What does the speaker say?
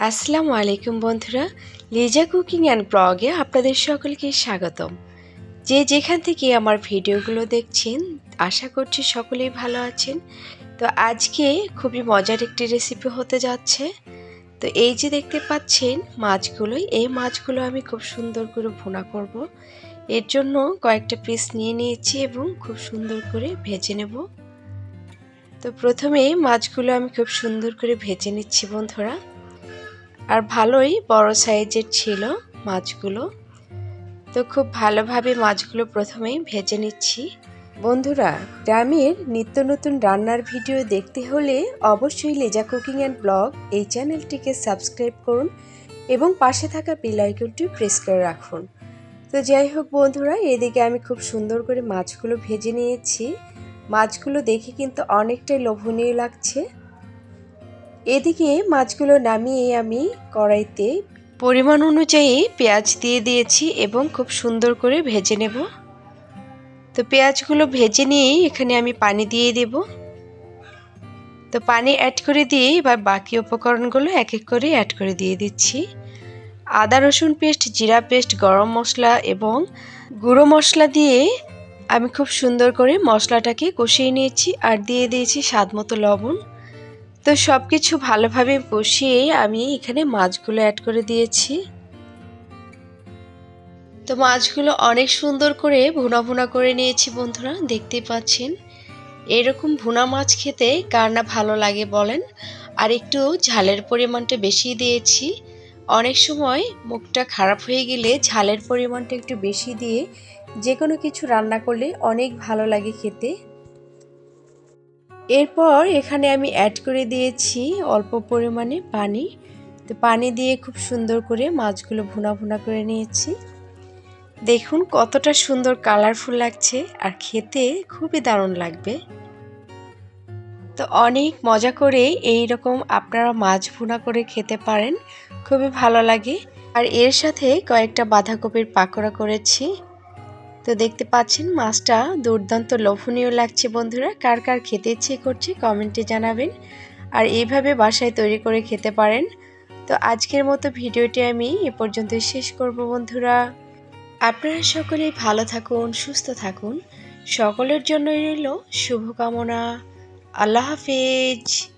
আসসালামু আলাইকুম বন্ধুরা লিজা কুকিং অ্যান্ড ব্লগে আপনাদের সকলকে স্বাগতম। যে যেখান থেকে আমার ভিডিওগুলো দেখছেন, আশা করছি সকলেই ভালো আছেন। তো আজকে খুবই মজার একটি রেসিপি হতে যাচ্ছে। তো এই যে দেখতে পাচ্ছেন মাছগুলোই, এই মাছগুলো আমি খুব সুন্দর করে ভুনা করব। এর জন্য কয়েকটা পিস নিয়ে নিয়েছি এবং খুব সুন্দর করে ভেজে নেব। তো প্রথমে মাছগুলো আমি খুব সুন্দর করে ভেজে নিচ্ছি বন্ধুরা। আর ভালোই বড় সাইজের ছিল মাছগুলো। তো খুব ভালোভাবে মাছগুলো প্রথমেই ভেজে নিচ্ছি। বন্ধুরা, গ্রামের নিত্য নতুন রান্নার ভিডিও দেখতে হলে অবশ্যই লেজা কুকিং অ্যান্ড ব্লগ এই চ্যানেলটিকে সাবস্ক্রাইব করুন এবং পাশে থাকা বেল আইকনটি প্রেস করে রাখুন। তো যাই হোক বন্ধুরা, এদিকে আমি খুব সুন্দর করে মাছগুলো ভেজে নিয়েছি। মাছগুলো দেখে কিন্তু অনেকটাই লোভনীয় লাগছে। এদিকে মাছগুলো নামিয়ে আমি কড়াইতে পরিমাণ অনুযায়ী পেঁয়াজ দিয়ে দিয়েছি এবং খুব সুন্দর করে ভেজে নেব। তো পেঁয়াজগুলো ভেজে নিয়েই এখানে আমি পানি দিয়ে দেব। তো পানি অ্যাড করে দিয়ে এবার বাকি উপকরণগুলো এক এক করে অ্যাড করে দিয়ে দিচ্ছি। আদা, রসুন পেস্ট, জিরা পেস্ট, গরম মশলা এবং গুঁড়ো মশলা দিয়ে আমি খুব সুন্দর করে মশলাটাকে কষিয়ে নিয়েছি আর দিয়ে দিয়েছি স্বাদ মতো লবণ। তো সব কিছু ভালোভাবে কষিয়ে আমি এখানে মাছগুলো অ্যাড করে দিয়েছি। তো মাছগুলো অনেক সুন্দর করে ভুনা ভুনা করে নিয়েছি বন্ধুরা দেখতে পাচ্ছেন। এরকম ভুনা মাছ খেতে কার না ভালো লাগে বলেন? আর একটু ঝালের পরিমাণটা বেশি দিয়েছি। অনেক সময় মুখটা খারাপ হয়ে গেলে ঝালের পরিমাণটা একটু বেশি দিয়ে যে কোনো কিছু রান্না করলে অনেক ভালো লাগে খেতে। এরপর এখানে আমি অ্যাড করে দিয়েছি অল্প পরিমাণে পানি। তো পানি দিয়ে খুব সুন্দর করে মাছগুলো ভুনা ভুনা করে নিয়েছি। দেখুন কতটা সুন্দর কালারফুল লাগছে আর খেতে খুবই দারুণ লাগবে। তো অনেক মজা করে এই রকম আপনারা মাছ ভুনা করে খেতে পারেন। খুবই ভালো লাগে। আর এর সাথে কয়েকটা বাঁধাকপির পাকোড়া করেছি। তো দেখতে পাচ্ছেন মাছটা দুর্দান্ত লোভনীয় লাগছে বন্ধুরা। কার কার খেতে ইচ্ছে করছে কমেন্টে জানাবেন। আর এইভাবে বাসায় তৈরি করে খেতে পারেন। তো আজকের মতো ভিডিওটি আমি এ পর্যন্ত শেষ করব বন্ধুরা। আপনারা সকলেই ভালো থাকুন, সুস্থ থাকুন। সকলের জন্যই রইল শুভকামনা। আল্লাহ হাফিজ।